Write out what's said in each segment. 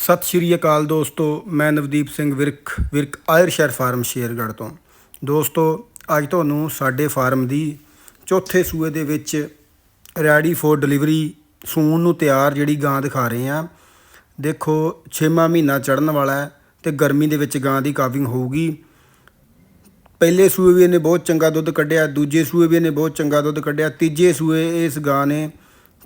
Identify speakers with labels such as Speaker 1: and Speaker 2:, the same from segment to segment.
Speaker 1: ਸਤਿ ਸ਼੍ਰੀ ਅਕਾਲ ਦੋਸਤੋ, ਮੈਂ ਨਵਦੀਪ ਸਿੰਘ ਵਿਰਕ ਵਿਰਕ ਆਇਰਸ਼ਹਿਰ ਫਾਰਮ ਸ਼ੇਰਗੜ੍ਹ ਤੋਂ। ਦੋਸਤੋ, ਅੱਜ ਤੁਹਾਨੂੰ ਸਾਡੇ ਫਾਰਮ ਦੀ ਚੌਥੇ ਸੂਏ ਦੇ ਵਿੱਚ ਰੈਡੀ ਫੋਰ ਡਿਲੀਵਰੀ ਸੂਣ ਨੂੰ ਤਿਆਰ ਜਿਹੜੀ ਗਾਂ ਦਿਖਾ ਰਹੇ ਆ ਦੇਖੋ 6ਵਾਂ ਮਹੀਨਾ ਚੜਨ ਵਾਲਾ ਹੈ ਤੇ ਗਰਮੀ ਦੇ ਵਿੱਚ ਗਾਂ ਦੀ ਕਾਵਿੰਗ ਹੋਊਗੀ। ਪਹਿਲੇ ਸੂਏ ਵੀ ਇਹਨੇ ਬਹੁਤ ਚੰਗਾ ਦੁੱਧ ਕੱਢਿਆ, ਦੂਜੇ ਸੂਏ ਵੀ ਇਹਨੇ ਬਹੁਤ ਚੰਗਾ ਦੁੱਧ ਕੱਢਿਆ, ਤੀਜੇ ਸੂਏ ਇਸ ਗਾਂ ਨੇ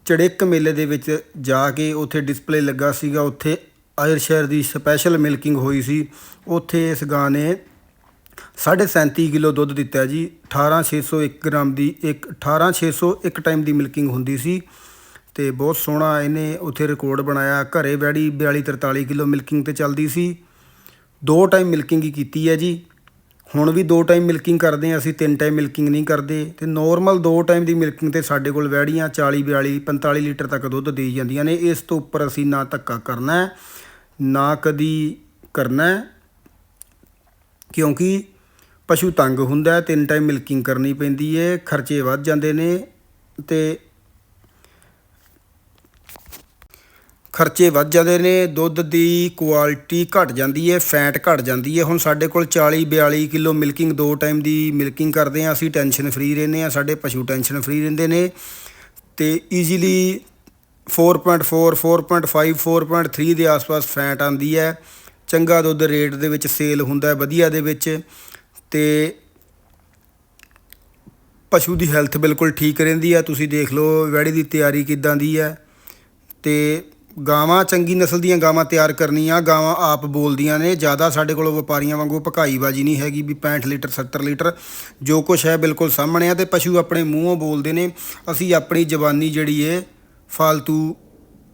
Speaker 1: ਚੜਿੱਕ ਮੇਲੇ ਦੇ ਵਿੱਚ ਜਾ ਕੇ ਉੱਥੇ ਡਿਸਪਲੇ ਲੱਗਾ ਸੀਗਾ, ਉੱਥੇ ਆਇਰਸ਼ਹਿਰ ਦੀ ਸਪੈਸ਼ਲ ਮਿਲਕਿੰਗ ਹੋਈ ਸੀ। ਉੱਥੇ ਇਸ ਗਾਂ ਨੇ 37 ਕਿਲੋ ਦੁੱਧ ਦਿੱਤਾ ਜੀ। 18601 ਗ੍ਰਾਮ ਦੀ ਇੱਕ 18601 ਟਾਈਮ ਦੀ ਮਿਲਕਿੰਗ ਹੁੰਦੀ ਸੀ ਤੇ ਬਹੁਤ ਸੋਹਣਾ ਇਹਨੇ ਉੱਥੇ ਰਿਕਾਰਡ ਬਣਾਇਆ। ਘਰੇ ਬੈੜੀ 42 43 ਕਿਲੋ ਮਿਲਕਿੰਗ ਤੇ ਚੱਲਦੀ ਸੀ। ਦੋ ਟਾਈਮ ਮਿਲਕਿੰਗ ਹੀ ਕੀਤੀ ਹੈ ਜੀ। ਹੁਣ ਵੀ ਦੋ ਟਾਈਮ ਮਿਲਕਿੰਗ ਕਰਦੇ ਹਾਂ, ਅਸੀਂ ਤਿੰਨ ਟਾਈਮ ਮਿਲਕਿੰਗ ਨਹੀਂ ਕਰਦੇ। ਤੇ ਨੋਰਮਲ ਦੋ ਟਾਈਮ ਦੀ ਮਿਲਕਿੰਗ ਤੇ ਸਾਡੇ ਕੋਲ ਵੈੜੀਆਂ 40 42 45 ਲੀਟਰ ਤੱਕ ਦੁੱਧ ਦੇ ਜਾਂਦੀਆਂ ਨੇ। ਇਸ ਤੋਂ ਉੱਪਰ ਅਸੀਂ ਨਾ ਧੱਕਾ ਕਰਨਾ ਹੈ। ਨਾ ਕਦੀ ਕਰਨਾ ਕਿਉਂਕਿ ਪਸ਼ੂ ਤੰਗ ਹੁੰਦਾ ਤਿੰਨ ਟਾਈਮ ਮਿਲਕਿੰਗ ਕਰਨੀ ਪੈਂਦੀ ਹੈ, ਖਰਚੇ ਵੱਧ ਜਾਂਦੇ ਨੇ ਤੇ ਖਰਚੇ ਵੱਧ ਜਾਂਦੇ ਨੇ, ਦੁੱਧ ਦੀ ਕੁਆਲਿਟੀ ਘਟ ਜਾਂਦੀ ਹੈ ਫੈਟ ਘਟ ਜਾਂਦੀ ਹੈ। ਹੁਣ ਸਾਡੇ ਕੋਲ 40 42 ਕਿਲੋ ਮਿਲਕਿੰਗ ਦੋ ਟਾਈਮ ਦੀ ਮਿਲਕਿੰਗ ਕਰਦੇ ਆ ਅਸੀਂ ਟੈਨਸ਼ਨ ਫਰੀ ਰਹਿੰਦੇ ਆ ਸਾਡੇ ਪਸ਼ੂ ਟੈਨਸ਼ਨ ਫਰੀ ਰਹਿੰਦੇ ਨੇ ਤੇ ਈਜ਼ੀਲੀ 4.4 4.5 4.3 ਦੇ ਆਸ-ਪਾਸ ਫੈਟ ਆਂਦੀ ਹੈ। ਚੰਗਾ ਦੁੱਧ ਰੇਟ ਦੇ ਵਿੱਚ ਸੇਲ ਹੁੰਦਾ ਹੈ, ਵਧੀਆ ਦੇ ਵਿੱਚ। ਤੇ ਪਸ਼ੂ ਦੀ ਹੈਲਥ ਬਿਲਕੁਲ ਠੀਕ ਰਹਿੰਦੀ ਆ ਤੁਸੀਂ ਦੇਖ ਲਓ, ਵੈੜੀ ਦੀ ਤਿਆਰੀ ਕਿੱਦਾਂ ਦੀ ਹੈ। ਤੇ ਗਾਵਾਂ, ਚੰਗੀ ਨਸਲ ਦੀਆਂ ਗਾਵਾਂ ਤਿਆਰ ਕਰਨੀਆਂ। ਗਾਵਾਂ ਆਪ ਬੋਲਦੀਆਂ ਨੇ, ਜ਼ਿਆਦਾ ਸਾਡੇ ਕੋਲ ਵਪਾਰੀਆਂ ਵਾਂਗੂ ਭਕਾਈਬਾਜੀ ਨਹੀਂ ਹੈਗੀ ਵੀ 65 ਲੀਟਰ 70 ਲੀਟਰ। ਜੋ ਕੁਝ ਹੈ ਬਿਲਕੁਲ ਸਾਹਮਣੇ ਆ ਤੇ ਪਸ਼ੂ ਆਪਣੇ ਮੂੰਹੋਂ ਬੋਲਦੇ ਨੇ। ਅਸੀਂ ਆਪਣੀ ਜ਼ਬਾਨੀ ਜਿਹੜੀ ਏ ਫालतू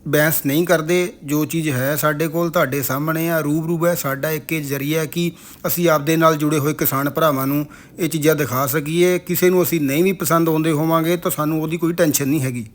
Speaker 1: ਬਹਿਸ ਨਹੀਂ ਕਰਦੇ। ਜੋ ਚੀਜ਼ ਹੈ ਸਾਡੇ ਕੋਲ, ਤੁਹਾਡੇ ਸਾਹਮਣੇ ਆ, ਰੂਬਰੂ ਹੈ। ਸਾਡਾ ਇੱਕ ਇਹ ਜ਼ਰੀਆ ਕਿ ਅਸੀਂ ਆਪਦੇ ਨਾਲ ਜੁੜੇ ਹੋਏ ਕਿਸਾਨ ਭਰਾਵਾਂ ਨੂੰ ਇਹ ਚੀਜ਼ਾਂ ਦਿਖਾ ਸਕੀਏ। ਕਿਸੇ ਨੂੰ ਅਸੀਂ ਨਹੀਂ ਵੀ ਪਸੰਦ ਆਉਂਦੇ ਹੋਵਾਂਗੇ ਤਾਂ ਸਾਨੂੰ ਉਹਦੀ ਕੋਈ ਟੈਨਸ਼ਨ ਨਹੀਂ ਹੈਗੀ।